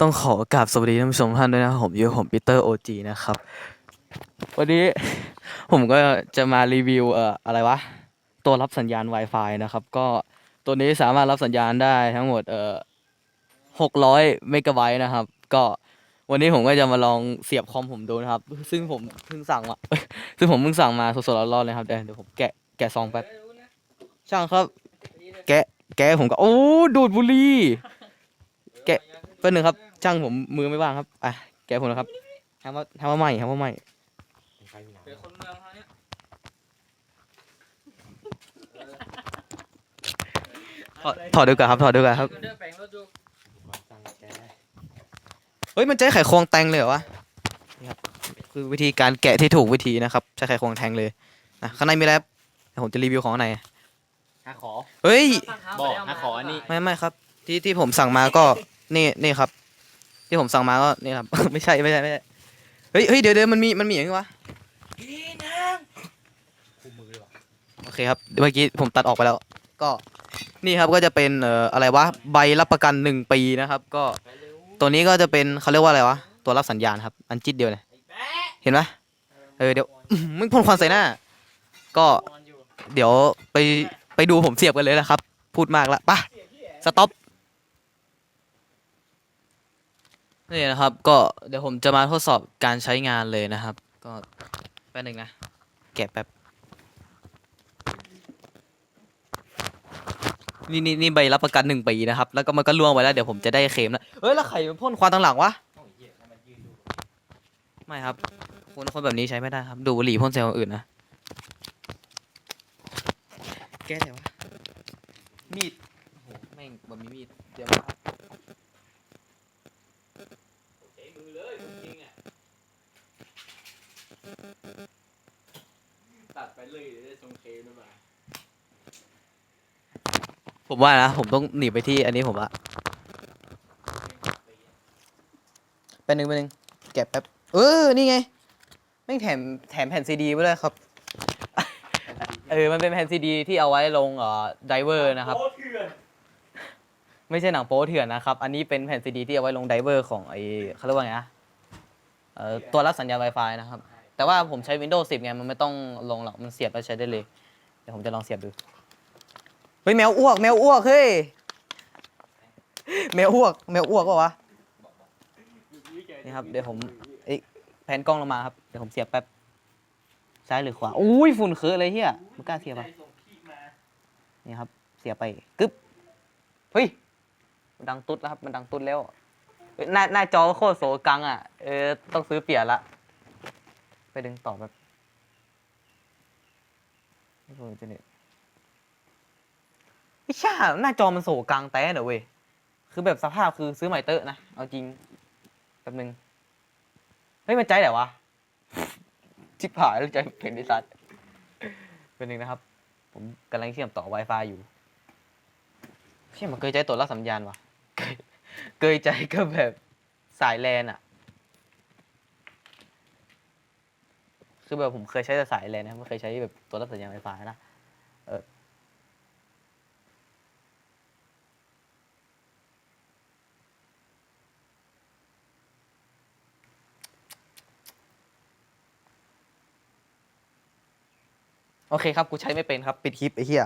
ต้องขอกราบสวัสดีท่านผู้ชมท่านด้วยนะครับผมยูผมปีเตอร์โอจีนะครับ วันนี้ผมก็จะมารีวิวเอ่ออะไรวะ ตัวรับสัญญาณ Wi-Fi นะครับ ก็ตัวนี้สามารถรับสัญญาณได้ทั้งหมดเอ่อหกร้อยเมกะไบต์นะครับ ก็วันนี้ผมก็จะมาลองเสียบคอมผมดูนะครับ ซึ่งผมเพิ่งสั่งมา ซึ่งผมเพิ่งสั่งมาสดๆร้อนๆเลยครับเดี๋ยวเดี๋ยวผมแกะแกะซองแป๊บช่างครับ แกะแกะผมก็ โอ้ดูดบุหรี่แกะ แป๊บนึงครับ ช่างผมมือไม่ว่างครับอะแกะผมนะครับทำว่าทำว่าไม่ทำว่าไม่เป็นคนเมืองเขาเนี่ยถอดถอดดูก่อนครับถอดดูก่อนครับเดินแปลงรถดูเฮ้ยมันใช้ไขควงแตงเลยเหรอวะนี่ครับคือวิธีการแกะที่ถูกวิธีนะครับใช้ไขควงแทงเลยนะข้างในมีอะไรครับเดี๋ยวผมจะรีวิวของข้างในหาขอเฮ้ย บอกนะขออันนี้ไม่ไม่ครับ ที่ที่ผมสั่งมาก็ นี่นี่ครับ ที่ผมสั่งมาก็นี่ครับ ไม่ใช่ไม่ใช่ไม่ใช่เฮ้ยเฮ้ยเดี๋ยวเดี๋ยวมันมีมันมีอย่างนี้วะคู่มือเลยว่ะโอเคครับเมื่อกี้ผมตัดออกไปแล้ว ก็นี่ครับก็จะเป็นเอ่ออะไรวะใบรับประกันหนึ่งปีนะครับ ก็ตัวนี้ก็จะเป็นเขาเรียกว่าอะไรวะตัวรับสัญญาณครับ อันจิตเดียวเนี่ยเห็นไหมเออเดี๋ยวมึงพ่นควันใส่หน้า ก็เดี๋ยวไปไปดูผมเสียบกันเลยนะครับ พูดมากละไป่ะสต็อป นี่นะครับ ก็เดี๋ยวผมจะมาทดสอบการใช้งานเลยนะครับ ก็แป๊บหนึ่งนะ แกะแป๊บ นี่นี่นี่ใบรับประกันหนึ่งปีนะครับ แล้วก็มันก็ล่วงไปแล้วเดี๋ยวผมจะได้เคลมแล้วเฮ้ย แล้วใครมันพ่นควันตั้งหลังวะ ไม่ครับ คนคนแบบนี้ใช้ไม่ได้ครับ ดูบุหรี่พ่นใส่คนอื่นนะ แก้ไหนวะ มีด โอ้โห แม่งแบบมีมีด เดี๋ยวมาครับ ไปเลยเดี๋ยวได้ทรงเคหรือเปล่าผมว่านะ ผมต้องหนีไปที่อันนี้ผมว่าแป๊บนึงแป๊บนึงแกะแป๊บเออนี่ไงแม่งแถมแถมแผ่นซีดีไว้ด้วยครับ เออ มันเป็นแผ่นซีดีที่เอาไว้ลงเอ่อไดเวอร์นะครับไม่ใช่หนังโป๊เถื่อนนะครับ อันนี้เป็นแผ่นซีดีที่เอาไว้ลงไดเวอร์ของไอเขาเรียกว่าไงนะเอ่อตัวรับสัญญาณ Wi-Fi นะครับ แต่ว่าผมใช้ Windows 10 ไง มันไม่ต้องลงหรอก มันเสียบแล้วใช้ได้เลย เดี๋ยวผมจะลองเสียบดู เฮ้ย แมวอ้วก แมวอ้วก เฮ้ย แมวอ้วก แมวอ้วกปะวะ นี่ครับ เดี๋ยวผมเอ้ยแผนกล้องลงมาครับ เดี๋ยวผมเสียบแป๊บ ซ้ายหรือขวา อุ้ยฝุ่นเคือเลยเฮียไม่กล้าเสียบอะนี่ครับ เสียบไปกึ๊บ เฮ้ย มันดังตุ๊ดแล้วครับ มันดังตุ๊ดแล้ว หน้าหน้าจอโคตรโสกังอะ เออ ต้องซื้อเปลี่ยนละ ไปดึงต่อแบบไม่รู้จะเนี่ยไม่ใช่หน้าจอมันโสกังแต่เนอเว้ย คือแบบสภาพคือซื้อใหม่เตอะนะ เอาจริงแป๊บนึง เฮ้ย มันใจไหนวะ ชิบหายแล้วใจเพ่งดิสัตเป็นหนึ่งนะครับ ผมกำลังเชื่อมต่อ Wi-Fi อยู่เชื่อมันเคยใจตัวรับสัญญาณวะเคยเคยใจก็แบบสายแลนอะ คือแบบผมเคยใช้แต่สายแลนนะครับไม่เคยใช้แบบตัวรับสัญญาณไฟฟ้านะเออโอเคครับ กูใช้ไม่เป็นครับ ปิดคลิปไอ้เหี้ย